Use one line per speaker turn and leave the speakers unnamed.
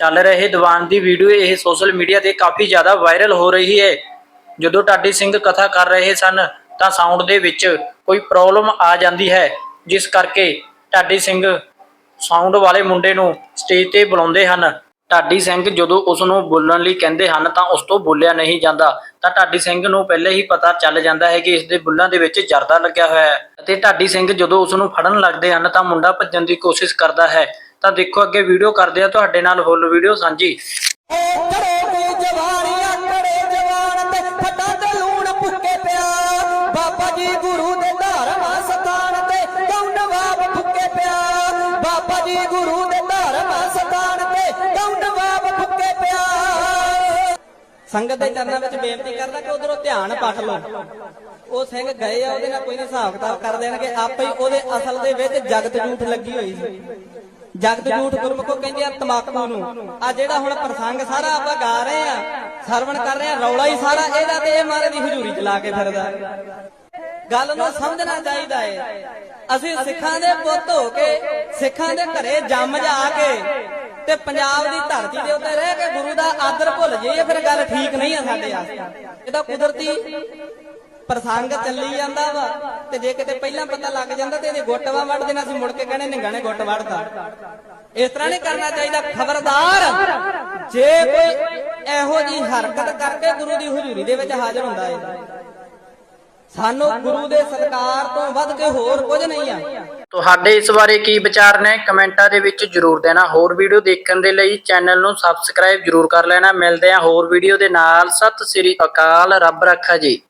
ਚੱਲ ਰਹੇ ਦੀਵਾਨ ਦੀ ਵੀਡੀਓ ਇਹ ਸੋਸ਼ਲ ਮੀਡੀਆ ਤੇ ਕਾਫੀ ਜ਼ਿਆਦਾ ਵਾਇਰਲ ਹੋ ਰਹੀ ਹੈ। ਜਦੋਂ ਢਾਡੀ ਸਿੰਘ ਕਥਾ ਕਰ ਰਹੇ ਸਨ, ਤਾਂ ਸਾਊਂਡ ਦੇ ਵਿੱਚ ਕੋਈ ਪ੍ਰੋਬਲਮ ਆ ਜਾਂਦੀ ਹੈ, ਜਿਸ ਕਰਕੇ ਢਾਡੀ ਸਿੰਘ ਸਾਊਂਡ ਵਾਲੇ ਮੁੰਡੇ ਨੂੰ ਸਟੇਜ ਤੇ ਬੁਲਾਉਂਦੇ ਹਨ। ਢਾਡੀ ਸਿੰਘ ਜਦੋਂ ਉਸ ਨੂੰ ਬੋਲਣ ਲਈ ਕਹਿੰਦੇ ਹਨ, ਤਾਂ ਉਸ ਤੋਂ ਬੋਲਿਆ ਨਹੀਂ ਜਾਂਦਾ। ਤਾਂ ਢਾਡੀ ਸਿੰਘ ਨੂੰ ਪਹਿਲੇ ਹੀ ਪਤਾ ਚੱਲ ਜਾਂਦਾ ਹੈ ਕਿ ਇਸ ਦੇ ਬੁੱਲਾਂ ਦੇ ਵਿੱਚ ਜਰਦਾ ਲੱਗਿਆ ਹੋਇਆ ਹੈ। ਅਤੇ ਢਾਡੀ ਸਿੰਘ ਜਦੋਂ ਉਸ ਨੂੰ ਫੜਨ ਲੱਗਦੇ ਹਨ, ਤਾਂ ਮੁੰਡਾ ਭੱਜਣ ਦੀ ਕੋਸ਼ਿਸ਼ ਕਰਦਾ ਹੈ। ਤਾਂ ਦੇਖੋ ਅੱਗੇ ਵੀਡੀਓ ਕਰਦੇ ਆ ਤੁਹਾਡੇ ਨਾਲ ਫੁੱਲ ਵੀਡੀਓ ਸਾਂਝੀ।
ਪਿਆ। ਸੰਗਤ ਦੇ ਚਰਨਾਂ ਵਿੱਚ ਬੇਨਤੀ ਕਰਦਾ ਕਿ ਉਧਰੋਂ ਧਿਆਨ ਪੱਟ ਲਓ। ਉਹ ਸਿੰਘ ਗਏ ਆ, ਉਹਦੇ ਨਾਲ ਕੋਈ ਨਾ ਹਿਸਾਬ ਕਿਤਾਬ ਕਰ ਦੇਣਗੇ ਆਪੇ ਹੀ ਉਹਦੇ ਅਸਲ ਦੇ ਵਿੱਚ ਜਗਤ ਝੂਠ ਲੱਗੀ ਹੋਈ ਸੀ। ਜਗਤ ਝੂਠ ਗੁਰਮੁਖੋ ਕਹਿੰਦੇ ਆ ਤਮਾਕੂ ਨੂੰ। ਆ ਜਿਹੜਾ ਹੁਣ ਪ੍ਰਸੰਗ ਸਾਰਾ ਆਪਾਂ ਗਾ ਰਹੇ ਆ, ਸਰਵਣ ਕਰ ਰਹੇ ਆ, ਰੌਲਾ ਹੀ ਸਾਰਾ ਇਹਦਾ ਤੇ ਇਹ ਮਾਰੇ ਦੀ ਹਜ਼ੂਰੀ ਚ ਲਾ ਕੇ ਫਿਰਦਾ। ਗੱਲ ਨੂੰ ਸਮਝਣਾ ਚਾਹੀਦਾ ਏ। ਅਸੀਂ ਸਿੱਖਾਂ ਦੇ ਪੁੱਤ ਹੋ ਕੇ, ਸਿੱਖਾਂ ਦੇ ਘਰੇ ਜੰਮ ਜਾ ਕੇ ਤੇ ਪੰਜਾਬ ਦੀ ਧਰਤੀ ਦੇ ਉੱਤੇ ਰਹਿ ਕੇ ਗੁਰੂ ਦਾ ਆਦਰ ਭੁੱਲ ਜਾਈਏ, ਫਿਰ ਗੱਲ ਠੀਕ ਨਹੀਂ ਆ ਸਾਡੇ ਵਾਸਤੇ। ਇਹਦਾ ਕੁਦਰਤੀ ਪ੍ਰਸੰਗ ਚੱਲੀ ਜਾਂਦਾ ਵਾ ਤੇ ਜੇ ਕਿਤੇ ਪਹਿਲਾਂ ਪਤਾ ਲੱਗ ਜਾਂਦਾ ਤੇ ਇਹਦੇ ਗੁੱਟਵਾ ਵੱਢ ਦੇਣਾ ਸੀ ਮੁੜ ਕੇ ਕਹਿੰਦੇ ਨਿੰਗਾ ਨੇ ਗੁੱਟ ਵੱਢਦਾ। ਇਸ ਤਰ੍ਹਾਂ ਨਹੀਂ ਕਰਨਾ ਚਾਹੀਦਾ, ਖਬਰਦਾਰ, ਜੇ ਕੋਈ ਇਹੋ ਜੀ ਹਰਕਤ ਕਰਕੇ ਗੁਰੂ ਦੀ ਹਜ਼ੂਰੀ ਦੇ ਵਿੱਚ ਹਾਜ਼ਰ ਹੁੰਦਾ ਹੈ ਸਾਨੂੰ ਗੁਰੂ ਦੇ ਸਤਕਾਰ ਤੋਂ ਵੱਧ ਕੇ ਹੋਰ ਕੁਝ ਨਹੀਂ ਆ।
ਤੁਹਾਡੇ ਇਸ ਬਾਰੇ ਕੀ ਵਿਚਾਰ ਨੇ? ਕਮੈਂਟਾਂ ਦੇ ਵਿੱਚ ਜਰੂਰ ਦੇਣਾ। ਹੋਰ ਵੀਡੀਓ ਦੇਖਣ ਦੇ ਲਈ ਚੈਨਲ ਨੂੰ ਸਬਸਕ੍ਰਾਈਬ ਜਰੂਰ ਕਰ ਲੈਣਾ। ਮਿਲਦੇ ਆ ਹੋਰ ਵੀਡੀਓ ਦੇ ਨਾਲ। ਸਤਿ ਸ੍ਰੀ ਅਕਾਲ। ਰੱਬ ਰੱਖਾ ਜੀ।